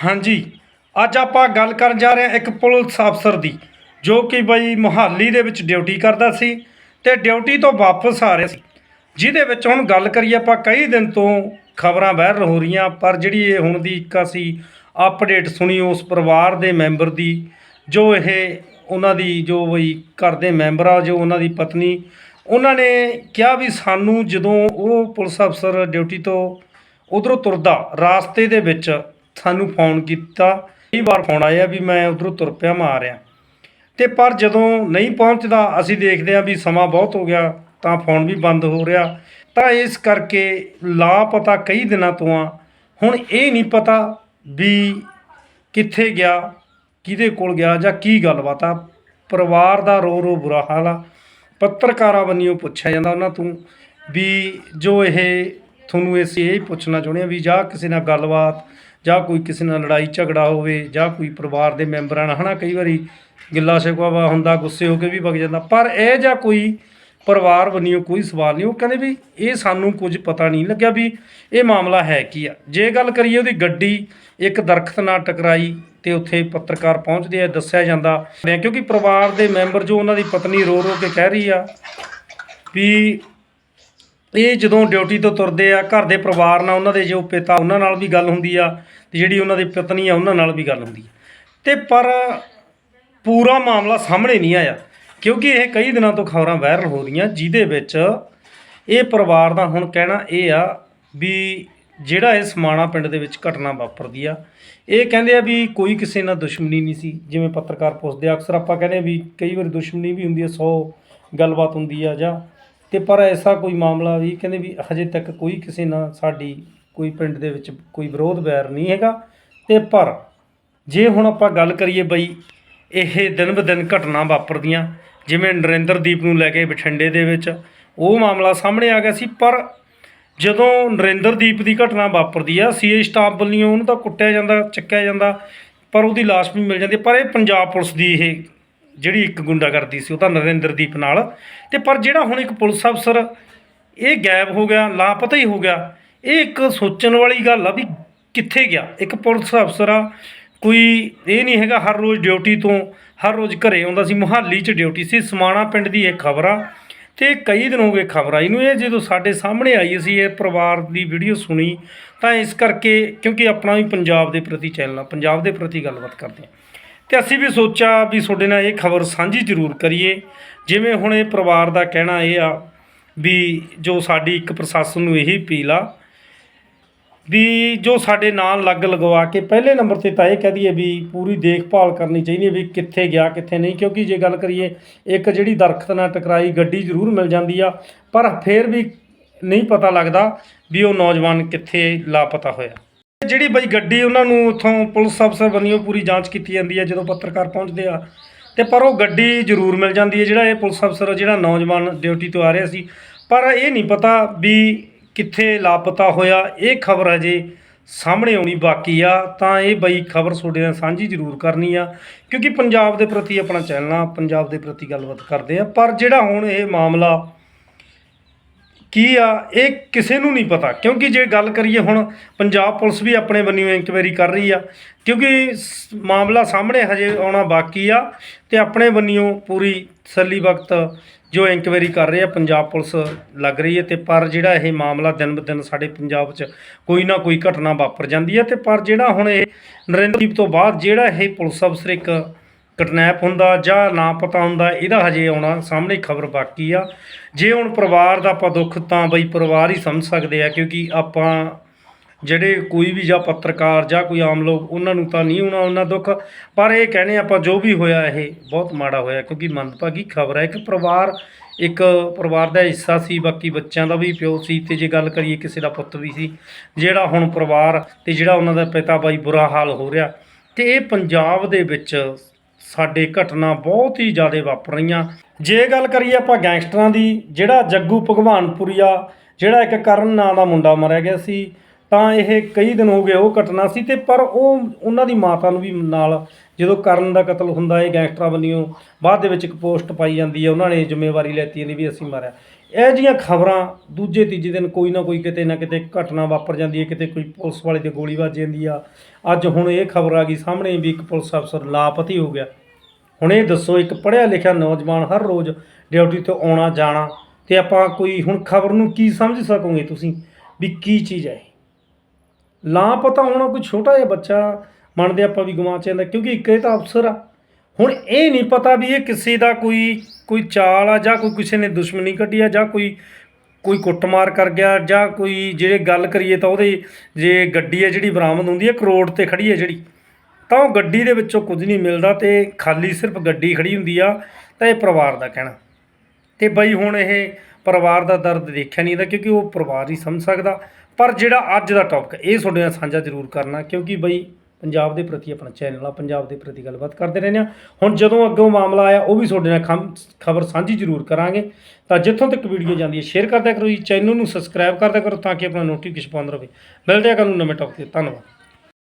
ਹਾਂਜੀ, ਅੱਜ ਆਪਾਂ ਗੱਲ ਕਰਨ ਜਾ ਰਹੇ ਹਾਂ ਇੱਕ ਪੁਲਿਸ ਅਫਸਰ ਦੀ, ਜੋ ਕਿ ਬਈ ਮੁਹਾਲੀ ਦੇ ਵਿੱਚ ਡਿਊਟੀ ਕਰਦਾ ਸੀ ਤੇ ਡਿਊਟੀ ਤੋਂ ਵਾਪਸ ਆ ਰਿਹਾ ਸੀ। ਜਿਹਦੇ ਵਿੱਚ ਹੁਣ ਗੱਲ ਕਰੀਏ ਆਪਾਂ ਕਈ ਦਿਨ ਤੋਂ ਖਬਰਾਂ ਵਾਇਰਲ ਹੋ ਰਹੀਆਂ, ਪਰ ਜਿਹੜੀ ਇਹ ਹੁਣ ਦੀ ਇੱਕ ਅਸੀਂ ਅਪਡੇਟ ਸੁਣੀ ਉਸ ਪਰਿਵਾਰ ਦੇ ਮੈਂਬਰ ਦੀ, ਜੋ ਇਹ ਉਹਨਾਂ ਦੀ ਜੋ ਬਈ ਘਰ ਦੇ ਮੈਂਬਰ ਆ, ਜੋ ਉਹਨਾਂ ਦੀ ਪਤਨੀ, ਉਹਨਾਂ ਨੇ ਕਿਹਾ ਵੀ ਸਾਨੂੰ ਜਦੋਂ ਉਹ ਪੁਲਿਸ ਅਫਸਰ ਡਿਊਟੀ ਤੋਂ ਉਧਰੋਂ ਤੁਰਦਾ, ਰਾਸਤੇ ਦੇ ਵਿੱਚ ਸਾਨੂੰ ਫੋਨ ਕੀਤਾ। ਕਈ ਵਾਰ ਫੋਨ ਆਇਆ ਵੀ ਮੈਂ ਉਧਰੋਂ ਤੁਰ ਪਿਆ, ਮੈਂ ਆ ਰਿਹਾ। ਤੇ ਪਰ ਜਦੋਂ ਨਹੀਂ ਪਹੁੰਚਦਾ, ਅਸੀਂ ਦੇਖਦੇ ਹਾਂ ਵੀ ਸਮਾਂ ਬਹੁਤ ਹੋ ਗਿਆ, ਤਾਂ ਫੋਨ ਵੀ ਬੰਦ ਹੋ ਰਿਹਾ। ਤਾਂ ਇਸ ਕਰਕੇ ਲਾਪਤਾ ਕਈ ਦਿਨਾਂ ਤੋਂ ਆ। ਹੁਣ ਇਹ ਨਹੀਂ ਪਤਾ ਵੀ ਕਿੱਥੇ ਗਿਆ, ਕਿਹਦੇ ਕੋਲ ਗਿਆ ਜਾਂ ਕੀ ਗੱਲਬਾਤ ਆ। ਪਰਿਵਾਰ ਦਾ ਰੋ ਰੋ ਬੁਰਾ ਹਾਲ ਆ। ਪੱਤਰਕਾਰਾਂ ਵੱਲੋਂ ਪੁੱਛਿਆ ਜਾਂਦਾ ਉਹਨਾਂ ਤੋਂ ਵੀ ਜੋ ਇਹ, ਤੁਹਾਨੂੰ ਅਸੀਂ ਇਹ ਪੁੱਛਣਾ ਚਾਹੁੰਦੇ ਹਾਂ ਵੀ ਜਾਂ ਕਿਸੇ ਨਾਲ ਗੱਲਬਾਤ ਜਾਂ ਕੋਈ ਕਿਸੇ ਨਾਲ ਲੜਾਈ ਝਗੜਾ ਹੋਵੇ ਜਾਂ ਕੋਈ ਪਰਿਵਾਰ ਦੇ ਮੈਂਬਰਾਂ ਨਾਲ, ਹਨਾ, ਕਈ ਵਾਰੀ ਗਿੱਲਾ ਸ਼ਿਕਵਾ ਹੁੰਦਾ, ਗੁੱਸੇ ਹੋ ਕੇ ਵੀ ਵਗ ਜਾਂਦਾ, ਪਰ ਇਹ ਜਾਂ ਕੋਈ ਪਰਿਵਾਰ ਵੱਲੋਂ ਕੋਈ ਸਵਾਲ ਨਹੀਂ, ਉਹ ਕਹਿੰਦੇ ਵੀ ਇਹ ਸਾਨੂੰ ਕੁਝ ਪਤਾ ਨਹੀਂ ਲੱਗਿਆ ਵੀ ਇਹ ਮਾਮਲਾ ਹੈ ਕੀ ਆ। ਜੇ ਗੱਲ ਕਰੀਏ ਉਹਦੀ ਗੱਡੀ, ਇੱਕ ਦਰਖਤ ਨਾਲ ਟਕਰਾਈ ਤੇ ਉੱਥੇ ਪੱਤਰਕਾਰ ਪਹੁੰਚਦੇ ਆ, ਦੱਸਿਆ ਜਾਂਦਾ ਕਿਉਂਕਿ ਪਰਿਵਾਰ ਦੇ ਮੈਂਬਰ ਜੋ ਉਹਨਾਂ ਦੀ ਪਤਨੀ ਰੋ ਰੋ ਕੇ ਕਹਿ ਰਹੀ ਆ ਵੀ ਇਹ ਜਦੋਂ ਡਿਊਟੀ ਤੋਂ ਤੁਰਦੇ ਆ, ਘਰ ਦੇ ਪਰਿਵਾਰ ਨਾਲ, ਉਹਨਾਂ ਦੇ ਜੋ ਪਿਤਾ, ਉਹਨਾਂ ਨਾਲ ਵੀ ਗੱਲ ਹੁੰਦੀ ਆ, ਤੇ ਜਿਹੜੀ ਉਹਨਾਂ ਦੀ ਪਤਨੀ ਆ, ਉਹਨਾਂ ਨਾਲ ਵੀ ਗੱਲ ਹੁੰਦੀ ਆ। ਤੇ ਪਰ ਪੂਰਾ ਮਾਮਲਾ ਸਾਹਮਣੇ ਨਹੀਂ ਆਇਆ, ਕਿਉਂਕਿ ਇਹ ਕਈ ਦਿਨਾਂ ਤੋਂ ਖਬਰਾਂ ਵਾਇਰਲ ਹੋ ਰਹੀਆਂ, ਜਿਹਦੇ ਵਿੱਚ ਇਹ ਪਰਿਵਾਰ ਦਾ ਹੁਣ ਕਹਿਣਾ ਇਹ ਆ ਵੀ ਜਿਹੜਾ ਇਹ ਸਮਾਣਾ ਪਿੰਡ ਦੇ ਵਿੱਚ ਘਟਨਾ ਵਾਪਰਦੀ ਆ, ਇਹ ਕਹਿੰਦੇ ਆ ਵੀ ਕੋਈ ਕਿਸੇ ਨਾਲ ਦੁਸ਼ਮਣੀ ਨਹੀਂ ਸੀ, ਜਿਵੇਂ ਪੱਤਰਕਾਰ ਪੁੱਛਦੇ ਆ, ਅਕਸਰ ਆਪਾਂ ਕਹਿੰਦੇ ਵੀ ਕਈ ਵਾਰ ਦੁਸ਼ਮਣੀ ਵੀ ਹੁੰਦੀ ਆ 100 ਗੱਲਬਾਤ ਹੁੰਦੀ ਆ ਜਾਂ ਤੇ ਪਰ ਐਸਾ ਕੋਈ ਮਾਮਲਾ ਵੀ ਕਹਿੰਦੇ ਵੀ ਹਜੇ ਤੱਕ ਕੋਈ ਕਿਸੇ ਨਾਲ ਸਾਡੀ ਕੋਈ ਪਿੰਡ ਦੇ ਵਿੱਚ ਕੋਈ ਵਿਰੋਧ ਵੈਰ ਨਹੀਂ ਹੈਗਾ। ਤੇ ਪਰ ਜੇ ਹੁਣ ਆਪਾਂ ਗੱਲ ਕਰੀਏ ਬਈ ਇਹ ਦਿਨ ਬ ਦਿਨ ਘਟਨਾ ਵਾਪਰਦੀਆਂ, ਜਿਵੇਂ ਨਰਿੰਦਰਦੀਪ ਨੂੰ ਲੈ ਕੇ ਬਠਿੰਡੇ ਦੇ ਵਿੱਚ ਉਹ ਮਾਮਲਾ ਸਾਹਮਣੇ ਆ ਗਿਆ ਸੀ। ਪਰ ਜਦੋਂ ਨਰਿੰਦਰਦੀਪ ਦੀ ਘਟਨਾ ਵਾਪਰਦੀ ਆ, ਸੀਏ ਸਟਾਫ ਵੱਲੋਂ ਉਹਨੂੰ ਤਾਂ ਕੁੱਟਿਆ ਜਾਂਦਾ, ਚੱਕਿਆ ਜਾਂਦਾ, ਪਰ ਉਹਦੀ ਲਾਸ਼ ਵੀ ਮਿਲ ਜਾਂਦੀ ਪਰ ਇਹ ਪੰਜਾਬ ਪੁਲਿਸ ਦੀ ਇਹ ਜਿਹੜੀ ਇੱਕ ਗੁੰਡਾਗਰਦੀ ਸੀ ਉਹ ਤਾਂ ਨਰਿੰਦਰਦੀਪ ਨਾਲ। ਤੇ ਪਰ ਜਿਹੜਾ ਹੁਣ ਇੱਕ ਪੁਲਿਸ ਅਫਸਰ ਇਹ ਗਾਇਬ ਹੋ ਗਿਆ, ਲਾਪਤਾ ਹੀ ਹੋ ਗਿਆ, ਇਹ ਇੱਕ ਸੋਚਣ ਵਾਲੀ ਗੱਲ ਆ ਵੀ ਕਿੱਥੇ ਗਿਆ? ਇੱਕ ਪੁਲਿਸ ਅਫਸਰ ਆ, ਕੋਈ ਇਹ ਨਹੀਂ ਹੈਗਾ ਹਰ ਰੋਜ਼ ਡਿਊਟੀ ਤੋਂ, ਹਰ ਰੋਜ਼ ਘਰੇ ਆਉਂਦਾ ਸੀ, ਮੁਹਾਲੀ 'ਚ ਡਿਊਟੀ ਸੀ, ਸਮਾਣਾ ਪਿੰਡ ਦੀ ਇਹ ਖਬਰ ਆ। ਤੇ ਕਈ ਦਿਨ ਹੋ ਗਏ ਖਬਰ ਆਈ ਨੂੰ, ਇਹ ਜਦੋਂ ਸਾਡੇ ਸਾਹਮਣੇ ਆਈ, ਅਸੀਂ ਇਹ ਪਰਿਵਾਰ ਦੀ ਵੀਡੀਓ ਸੁਣੀ, ਤਾਂ ਇਸ ਕਰਕੇ, ਕਿਉਂਕਿ ਆਪਣਾ ਵੀ ਪੰਜਾਬ ਦੇ ਪ੍ਰਤੀ ਚੈਨਲ ਆ, ਪੰਜਾਬ ਦੇ ਪ੍ਰਤੀ ਗੱਲਬਾਤ ਕਰਦੇ ਹਾਂ ਤੇ ਅਸੀਂ ਵੀ ਸੋਚਿਆ ਵੀ ਤੁਹਾਡੇ ਨਾਲ ਇਹ ਖਬਰ ਸਾਂਝੀ ਜ਼ਰੂਰ ਕਰੀਏ। ਜਿਵੇਂ ਹੁਣ ਇਹ ਪਰਿਵਾਰ ਦਾ ਕਹਿਣਾ ਇਹ ਆ ਵੀ ਜੋ ਸਾਡੀ ਇੱਕ ਪ੍ਰਸ਼ਾਸਨ ਨੂੰ ਇਹੀ ਅਪੀਲ ਆ ਵੀ ਜੋ ਸਾਡੇ ਨਾਲ ਲੱਗ ਲਗਵਾ ਕੇ ਪਹਿਲੇ ਨੰਬਰ ਤੇ ਤਾਂ ਇਹ ਕਹਿ ਦਈਏ ਵੀ ਪੂਰੀ ਦੇਖਭਾਲ ਕਰਨੀ ਚਾਹੀਦੀ ਹੈ ਵੀ ਕਿੱਥੇ ਗਿਆ, ਕਿੱਥੇ ਨਹੀਂ। ਕਿਉਂਕਿ ਜੇ ਗੱਲ ਕਰੀਏ, ਇੱਕ ਜਿਹੜੀ ਦਰਖਤ ਨਾਲ ਟਕਰਾਈ ਗੱਡੀ ਜ਼ਰੂਰ ਮਿਲ ਜਾਂਦੀ ਆ, ਪਰ ਫਿਰ ਵੀ ਨਹੀਂ ਪਤਾ ਲੱਗਦਾ ਵੀ ਉਹ ਨੌਜਵਾਨ ਕਿੱਥੇ ਲਾਪਤਾ ਹੋਇਆ। ਜਿਹੜੀ ਬਈ ਗੱਡੀ ਉਹਨਾਂ ਨੂੰ ਉੱਥੋਂ ਪੁਲਿਸ ਅਫਸਰ ਬੰਨਿਓ ਪੂਰੀ ਜਾਂਚ ਕੀਤੀ ਜਾਂਦੀ ਹੈ, ਜਦੋਂ ਪੱਤਰਕਾਰ ਪਹੁੰਚਦੇ ਆ। ਤੇ ਪਰ ਉਹ ਗੱਡੀ ਜ਼ਰੂਰ ਮਿਲ ਜਾਂਦੀ ਹੈ, ਜਿਹੜਾ ਇਹ ਪੁਲਿਸ ਅਫਸਰ ਜਿਹੜਾ ਨੌਜਵਾਨ ਡਿਊਟੀ ਤੋਂ ਆ ਰਿਹਾ ਸੀ। ਪਰ ਇਹ ਨਹੀਂ ਪਤਾ ਵੀ ਕਿੱਥੇ ਲਾਪਤਾ ਹੋਇਆ, ਇਹ ਖਬਰ ਅਜੇ ਸਾਹਮਣੇ ਆਉਣੀ ਬਾਕੀ ਆ। ਤਾਂ ਇਹ ਬਈ ਖਬਰ ਤੁਹਾਡੇ ਨਾਲ ਸਾਂਝੀ ਜ਼ਰੂਰ ਕਰਨੀ ਆ, ਕਿਉਂਕਿ ਪੰਜਾਬ ਦੇ ਪ੍ਰਤੀ ਆਪਣਾ ਚੈਨਲ ਆ ਪੰਜਾਬ ਦੇ ਪ੍ਰਤੀ ਗੱਲਬਾਤ ਕਰਦੇ ਆ। ਪਰ ਜਿਹੜਾ ਹੁਣ ਇਹ ਮਾਮਲਾ ਕੀ ਆ, ਇਹ ਕਿਸੇ ਨੂੰ ਨਹੀਂ ਪਤਾ। ਕਿਉਂਕਿ ਜੇ ਗੱਲ ਕਰੀਏ ਹੁਣ, ਪੰਜਾਬ ਪੁਲਿਸ ਵੀ ਆਪਣੇ ਵੱਲੋਂ ਇਨਕੁਆਇਰੀ ਕਰ ਰਹੀ ਆ। ਕਿਉਂਕਿ ਸ- ਮਾਮਲਾ ਸਾਹਮਣੇ ਹਜੇ ਆਉਣਾ ਬਾਕੀ ਆ ਤੇ ਆਪਣੇ ਵੱਲੋਂ ਪੂਰੀ ਤਸੱਲੀ ਵਕਤ ਜੋ ਇਨਕੁਆਇਰੀ ਕਰ ਰਹੇ ਆ, ਪੰਜਾਬ ਪੁਲਿਸ ਲੱਗ ਰਹੀ ਹੈ ਤੇ ਪਰ ਜਿਹੜਾ ਇਹ ਮਾਮਲਾ ਦਿਨ ਬ ਦਿਨ ਸਾਡੇ ਪੰਜਾਬ 'ਚ ਕੋਈ ਨਾ ਕੋਈ ਘਟਨਾ ਵਾਪਰ ਜਾਂਦੀ ਹੈ ਤੇ ਪਰ ਜਿਹੜਾ ਹੁਣ ਇਹ ਨਰਿੰਦਰਦੀਪ ਤੋਂ ਬਾਅਦ ਜਿਹੜਾ ਇਹ ਪੁਲਿਸ ਅਫਸਰ ਇੱਕ ਕਿਡਨੈਪ ਹੁੰਦਾ ਜਾਂ ਨਾ ਪਤਾ ਹੁੰਦਾ, ਇਹਦਾ ਹਜੇ ਆਉਣਾ ਸਾਹਮਣੇ ਖਬਰ ਬਾਕੀ ਆ। ਜੇ ਹੁਣ ਪਰਿਵਾਰ ਦਾ ਆਪਾਂ ਦੁੱਖ, ਤਾਂ ਬਈ ਪਰਿਵਾਰ ਹੀ ਸਮਝ ਸਕਦੇ ਆ, ਕਿਉਂਕਿ ਆਪਾਂ ਜਿਹੜੇ ਕੋਈ ਵੀ ਜਾਂ ਪੱਤਰਕਾਰ ਜਾਂ ਕੋਈ ਆਮ ਲੋਕ, ਉਹਨਾਂ ਨੂੰ ਤਾਂ ਨਹੀਂ ਹੋਣਾ ਉਹਨਾਂ ਦੁੱਖ। ਪਰ ਇਹ ਕਹਿੰਦੇ ਆਪਾਂ ਜੋ ਵੀ ਹੋਇਆ, ਇਹ ਬਹੁਤ ਮਾੜਾ ਹੋਇਆ, ਕਿਉਂਕਿ ਮੰਦਭਾਗੀ ਖਬਰ ਹੈ ਇੱਕ ਪਰਿਵਾਰ ਇੱਕ ਪਰਿਵਾਰ ਦਾ ਹਿੱਸਾ ਸੀ, ਬਾਕੀ ਬੱਚਿਆਂ ਦਾ ਵੀ ਪਿਓ ਸੀ, ਤੇ ਜੇ ਗੱਲ ਕਰੀਏ ਕਿਸੇ ਦਾ ਪੁੱਤ ਵੀ ਸੀ, ਜਿਹੜਾ ਹੁਣ ਪਰਿਵਾਰ ਤੇ ਜਿਹੜਾ ਉਹਨਾਂ ਦਾ ਪਿਤਾ ਬਾਈ ਬੁਰਾ ਹਾਲ ਹੋ ਰਿਹਾ। ਤੇ ਇਹ ਪੰਜਾਬ ਦੇ ਵਿੱਚ ਸਾਡੇ ਘਟਨਾ ਬਹੁਤ ਹੀ ਜ਼ਿਆਦਾ ਵਾਪਰ ਰਹੀਆਂ ਜੇ ਗੱਲ ਕਰੀਏ ਆਪਾਂ ਗੈਂਗਸਟਰਾਂ ਦੀ, ਜਿਹੜਾ ਜੱਗੂ ਭਗਵਾਨਪੁਰੀਆ, ਜਿਹੜਾ ਇੱਕ ਕਰਨ ਨਾਂ ਦਾ ਮੁੰਡਾ ਮਾਰਿਆ ਗਿਆ ਸੀ ਤਾਂ ਇਹ ਕਈ ਦਿਨ ਹੋ ਗਏ ਉਹ ਘਟਨਾ ਸੀ ਤੇ ਪਰ ਉਹ ਉਹਨਾਂ ਦੀ ਮਾਤਾ ਨੂੰ ਵੀ ਨਾਲ ਜਦੋਂ ਕਰਨ ਦਾ ਕਤਲ ਹੁੰਦਾ, ਇਹ ਗੈਂਗਸਟਰਾਂ ਵੱਲੋਂ ਬਾਅਦ ਦੇ ਵਿੱਚ ਇੱਕ ਪੋਸਟ ਪਾਈ ਜਾਂਦੀ ਹੈ, ਉਹਨਾਂ ਨੇ ਜ਼ਿੰਮੇਵਾਰੀ ਲੈਤੀ ਜਾਂਦੀ ਵੀ ਅਸੀਂ ਮਾਰਿਆ। ਇਹ ਜੀਆਂ ਖਬਰਾਂ ਦੂਜੇ ਤੀਜੇ ਦਿਨ ਕੋਈ ਨਾ ਕੋਈ ਕਿਤੇ ਨਾ ਕਿਤੇ ਘਟਨਾ ਵਾਪਰ ਜਾਂਦੀ ਹੈ, ਕਿਤੇ ਕੋਈ ਪੁਲਿਸ ਵਾਲੇ ਤੇ ਗੋਲੀ ਵੱਜ ਜਾਂਦੀ ਆ। ਅੱਜ ਹੁਣ ਇਹ ਖਬਰ ਆ ਗਈ ਸਾਹਮਣੇ ਵੀ ਇੱਕ ਪੁਲਿਸ ਅਫਸਰ ਲਾਪਤੀ ਹੋ ਗਿਆ। ਹੁਣ ਇਹ ਦੱਸੋ, ਇੱਕ ਪੜ੍ਹਿਆ ਲਿਖਿਆ ਨੌਜਵਾਨ ਹਰ ਰੋਜ਼ ਡਿਊਟੀ ਤੋਂ ਆਉਣਾ, ਜਾਣਾ ਤੇ ਆਪਾਂ ਕੋਈ ਹੁਣ ਖਬਰ ਨੂੰ ਕੀ ਸਮਝ ਸਕੋਗੇ ਤੁਸੀਂ ਵੀ ਕੀ ਚੀਜ਼ ਹੈ ਲਾਪਤਾ ਹੋਣਾ ਕੋਈ ਛੋਟਾ ਜਿਹਾ ਬੱਚਾ, ਮੰਨਦੇ ਆਪਾਂ ਵੀ ਗਵਾਚ ਜਾਂਦਾ, ਕਿਉਂਕਿ ਇੱਕ ਇਹ ਤਾਂ ਅਫਸਰ ਆ। ਹੁਣ ਇਹ ਨਹੀਂ ਪਤਾ ਵੀ ਇਹ ਕਿਸੇ ਦਾ ਕੋਈ ਕੋਈ ਚਾਲ ਆ, ਜਾਂ ਕੋਈ ਕਿਸੇ ਨੇ ਦੁਸ਼ਮਣੀ ਕੱਢੀ ਆ, ਜਾਂ ਕੋਈ ਕੋਈ ਕੁੱਟਮਾਰ ਕਰ ਗਿਆ, ਜਾਂ ਕੋਈ ਜਿਹੜੇ ਗੱਲ ਕਰੀਏ ਤਾਂ ਉਹਦੇ, ਜੇ ਗੱਡੀ ਹੈ ਜਿਹੜੀ ਬਰਾਮਦ ਹੁੰਦੀ ਹੈ ਕਰੋੜ ਤੇ ਖੜੀ ਹੈ ਜਿਹੜੀ, ਤਾਂ ਉਹ ਗੱਡੀ ਦੇ ਵਿੱਚੋਂ ਕੁਝ ਨਹੀਂ ਮਿਲਦਾ ਤੇ ਖਾਲੀ ਸਿਰਫ ਗੱਡੀ ਖੜੀ ਹੁੰਦੀ ਆ, ਤਾਂ ਇਹ ਪਰਿਵਾਰ ਦਾ ਕਹਿਣਾ। ਤੇ ਬਈ ਹੁਣ ਇਹ ਪਰਿਵਾਰ ਦਾ ਦਰਦ ਦੇਖਿਆ ਨਹੀਂ ਜਾਂਦਾ ਕਿਉਂਕਿ ਉਹ ਪਰਿਵਾਰ ਹੀ ਸਮਝ ਸਕਦਾ। ਪਰ ਜਿਹੜਾ ਅੱਜ ਦਾ ਟੌਪਿਕ ਇਹ ਤੁਹਾਡੇ ਨਾਲ ਸਾਂਝਾ ਜ਼ਰੂਰ ਕਰਨਾ, ਕਿਉਂਕਿ ਬਈ ਪੰਜਾਬ ਦੇ ਪ੍ਰਤੀ ਆਪਣਾ ਚੈਨਲ ਆ, ਪੰਜਾਬ ਦੇ ਪ੍ਰਤੀ ਗੱਲਬਾਤ ਕਰਦੇ ਰਹਿੰਦੇ ਆ। ਹੁਣ ਜਦੋਂ ਅੱਗੋਂ ਮਾਮਲਾ ਆਇਆ, ਉਹ ਵੀ ਤੁਹਾਡੇ ਨਾਲ ਖਬਰ ਸਾਂਝੀ ਜ਼ਰੂਰ ਕਰਾਂਗੇ। ਤਾਂ ਜਿੱਥੋਂ ਤੱਕ ਵੀਡੀਓ ਜਾਂਦੀ ਹੈ ਸ਼ੇਅਰ ਕਰਦਿਆ ਕਰੋ ਜੀ, ਚੈਨਲ ਨੂੰ ਸਬਸਕ੍ਰਾਈਬ ਕਰਦਿਆ ਕਰੋ, ਤਾਂ ਕਿ ਆਪਣਾ ਨੋਟੀਫਿਕੇਸ਼ਨ ਪਾਉਂਦਾ ਰਹੇ। ਮਿਲਦੇ ਆ ਕੱਲ੍ਹ ਨੂੰ ਨਵੇਂ ਟੌਪਿਕ ਤੇ, ਧੰਨਵਾਦ।